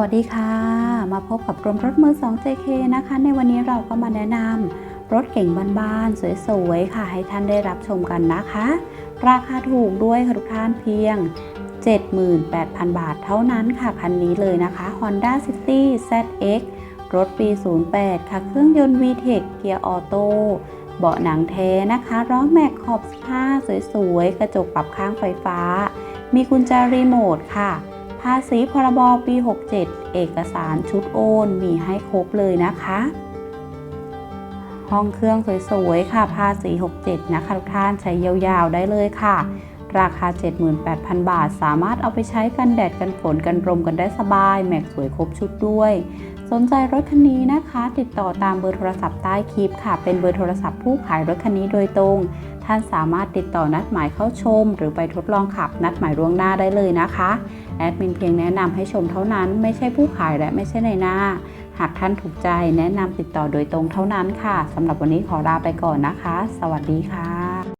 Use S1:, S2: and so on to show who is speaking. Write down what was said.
S1: วัสดีค่ะ มาพบกับกรมรถมือ 2 JK นะคะ ในวันนี้เราก็มาแนะนำรถเก่งบ้านๆสวยๆ ค่ะ ให้ท่านได้รับชมกันนะคะ ราคาถูกด้วยค่ะทุกท่านเพียง 78,000 บาทเท่านั้นค่ะ คันนี้เลยนะคะ Honda City ZX รถปี 08 ค่ะ เครื่องยนต์ VTEC เกียร์ออโต้เบาะหนังแท้นะคะล้อแม็กขอบ 15 สวยๆ กระจกปรับข้างไฟฟ้า มีกุญแจรีโมทค่ะ ภาษีพรบปี 67 เอกสารชุดโอนมีให้ครบเลยนะคะ ห้องเครื่องสวยๆค่ะ ภาษี 67 นะคะทุกท่านใช้ยาวๆได้เลยค่ะ ราคา 78,000 บาท สามารถเอาไปใช้กันแดดกันฝนกันลมกันได้สบาย แม็กสวยครบชุดด้วย สนใจรถคันนี้นะคะ ติดต่อตามเบอร์โทรศัพท์ใต้คลิปค่ะ เป็นเบอร์โทรศัพท์ผู้ขายรถคันนี้โดยตรง ท่านสามารถติดต่อนัดหมายเข้าชม หรือไปทดลองขับนัดหมายล่วงหน้าได้เลยนะคะ แอดมินเพียงแนะนำให้ชมเท่านั้นไม่ใช่ผู้ขายและไม่ใช่ในหน้า หากท่านถูกใจแนะนำติดต่อโดยตรงเท่านั้นค่ะสำหรับวันนี้ขอลาไปก่อนนะคะ สวัสดีค่ะ